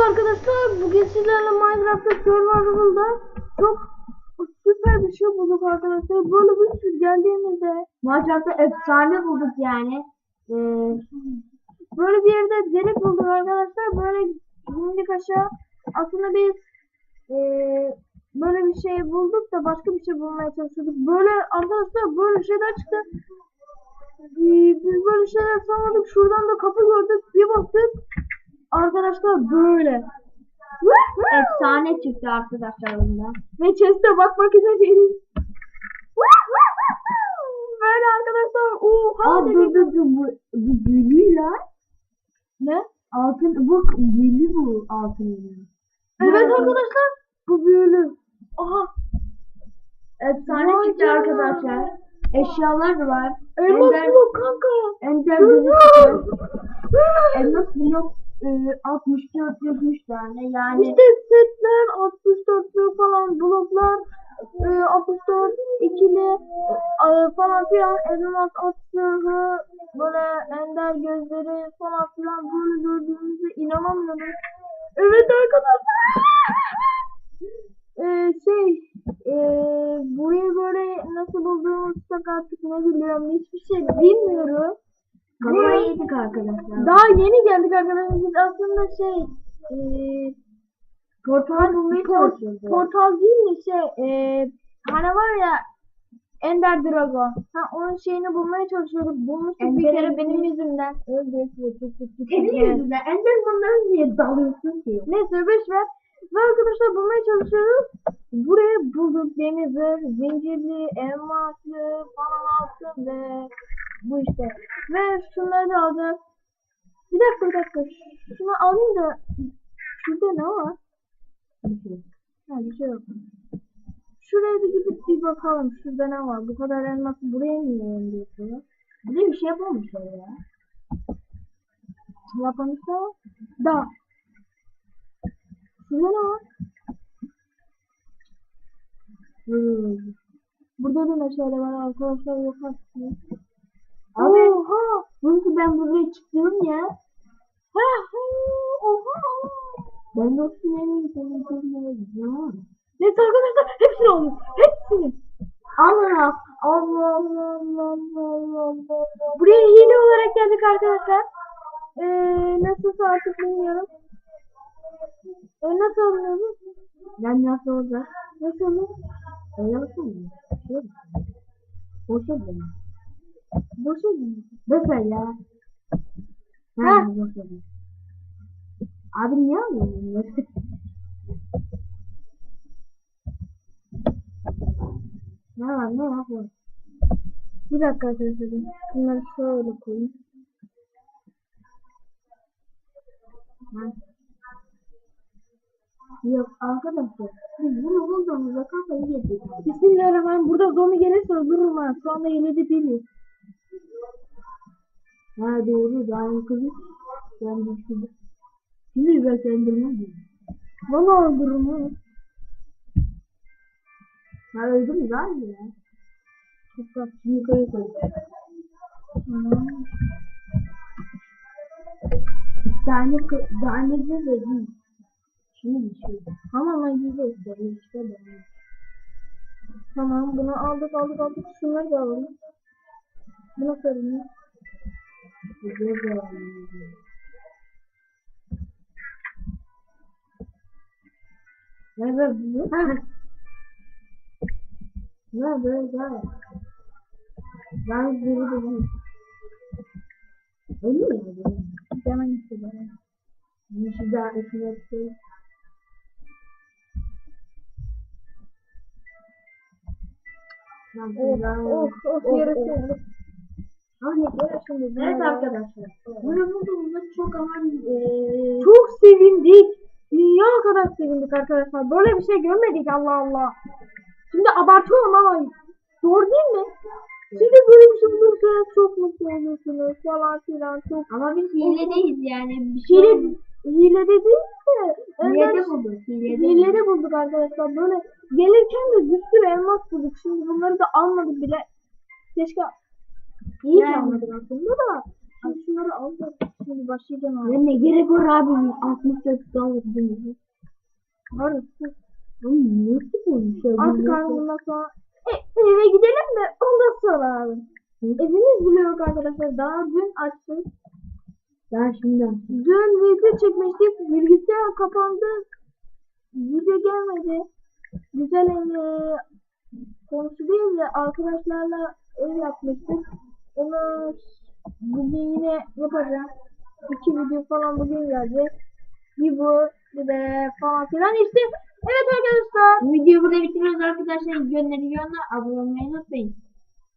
Merhaba arkadaşlar. Bugün sizlerle Minecraft'ta Survival'da çok süper bir şey bulduk arkadaşlar. Böyle bir sürü geldiğimizde Minecraft'ta efsane bulduk yani. Ee, böyle bir yerde delik bulduk arkadaşlar. Böyle indik aşağı. Aslında biz eee, böyle bir şey bulduk da başka bir şey bulmaya çalışıyorduk. Böyle arkadaşlar böyle şeyler çıktı. Ee, Biz böyle şeyler sanmadık. Şuradan da kapı gördük. Bir baktık. Arkadaşlar böyle. efsane çıktı arkadaşlar bunda. Ve chest'e bakmak üzereyiz. Böyle arkadaşlar. Oha Aa dur dur dur bu, bu büyülü lan. Ne? Altın bu büyülü bu altın. Evet arkadaşlar. Bu büyülü. Aha. Efsane Vay çıktı canına. arkadaşlar. Eşyalar var. Elmas blok kanka. Ender çıktı. Elmas blok 64 100 tane yani. İşte setler 64'lü falan bloklar e, 64 ikili e, falan filan elmas at zırhı böyle ender gözleri falan filan böyle gördüğümüzde inanamıyorum. Evet arkadaşlar. E, şey e, burayı böyle nasıl bulduğumuzda artık ne biliyorum hiçbir şey bilmiyorum. Kafayı yedik arkadaşlar. Daha yeni geldik arkadaşlar. Biz aslında şey eee portal bulmaya çalışıyoruz. portal değil de şey eee hani var ya Ender Dragon. Ha onun şeyini bulmaya çalışıyorduk. Bulmuştuk bir Ender kere Dragon. benim yüzümden. Evet, Senin yüzünden Enderman'lara niye dalıyorsun ki? Neyse beş ver. Ve arkadaşlar bulmaya çalışıyoruz. Buraya bulduk denizler, zincirli, elmaslı falan altın ve bu işte. Ve şunları da alacağız. Bir dakika bir dakika. Şunu alayım da şurada ne var? Ha bir şey yok. Şuraya bir gidip bir bakalım. Şurada ne var? Bu kadar elması buraya niye yolluyorsunuz? Bir de bir şey yapmamışlar ya. Yapmışlar. Da. Şurada ne var? Hmm. Burada da meşale var arkadaşlar yok aslında. Abi Oha! Nasıl ben buraya çıktım ya? Ha, ha, oha! Ben nasıl nereye gittim? Ya. Neyse arkadaşlar hepsini alın. Hepsini. Allah Allah Allah Allah Allah Allah. Buraya hile olarak geldik arkadaşlar. Ee, nasılsa artık bilmiyorum. Ee, nasıl alınıyordu? Ben nasıl olacak? Nasıl alınıyor? Öyle misin? Şöyle. Boşa dön. Boşa. Boşa ya. Ha. Ha boşa. Abi niye alıyorsun? ne var ne var? bu? Bir dakika arkadaşlar. Bunları şöyle koyayım. Ha. Yok arkadaşlar biz bunu bulduğumuzda kafayı yedik. Bismillahirrahmanirrahim. Burada zombi gelirse öldürürüm ha. Şu anda yine de. Ha doğru daha kızı. Ben düşündüm. Şimdi ben kendime Valla öldürürüm ha. Ha öldü mü daha iyi ya? Toprak. Yukarı koy. Hmm. Tane tane de de değil. Şimdi bir şey. Tamam lan giyeceğiz. Böyle işte ben. Tamam bunu aldık aldık aldık. Şunları da alalım. Bu nasıl alınıyor? Güzel de Ne be bu? Ha. Ne böyle gel. Ben de değil. Öyle mi? Hemen istedim. Şey daha Oh güzel- oh oh Oh, yarısı. Evet arkadaşlar. Bunu bulduğumda çok ama eee Çok sevindik. Dünya kadar sevindik arkadaşlar. Böyle bir şey görmedik Allah Allah. Şimdi abartıyorum ama doğru değil mi? Şimdi böyle bir şey bulursanız çok mutlu olursunuz falan filan çok. ama biz hiledeyiz yani. Bir şey Hile, hile de değil de. Hilede bulduk. Hilede. Hilede bulduk arkadaşlar. Böyle gelirken de bir sürü elmas bulduk. Şimdi bunları da almadık bile. Keşke iyi Yani. almadık aslında da. Şimdi şunları al da şimdi başlayacağım abi. Ne gerek var abi 64 dolar değil. Harbi. Oğlum nasıl olmuş ya? Artık abi bundan sonra e, eve gidelim de ondan sonra abi. Evimiz bile yok arkadaşlar. Daha dün açtık. Ya şimdi. Dün video çekmiştik. Bilgisayar kapandı. Video gelmedi. Güzel ev konusu değil de arkadaşlarla ev yapmıştık. Onu bugün yine yapacağım. İki video falan bugün gelecek. Bir bu bir de falan filan işte. Evet arkadaşlar. Videoyu burada bitiriyoruz arkadaşlar. Gönderiniz abone olmayı unutmayın.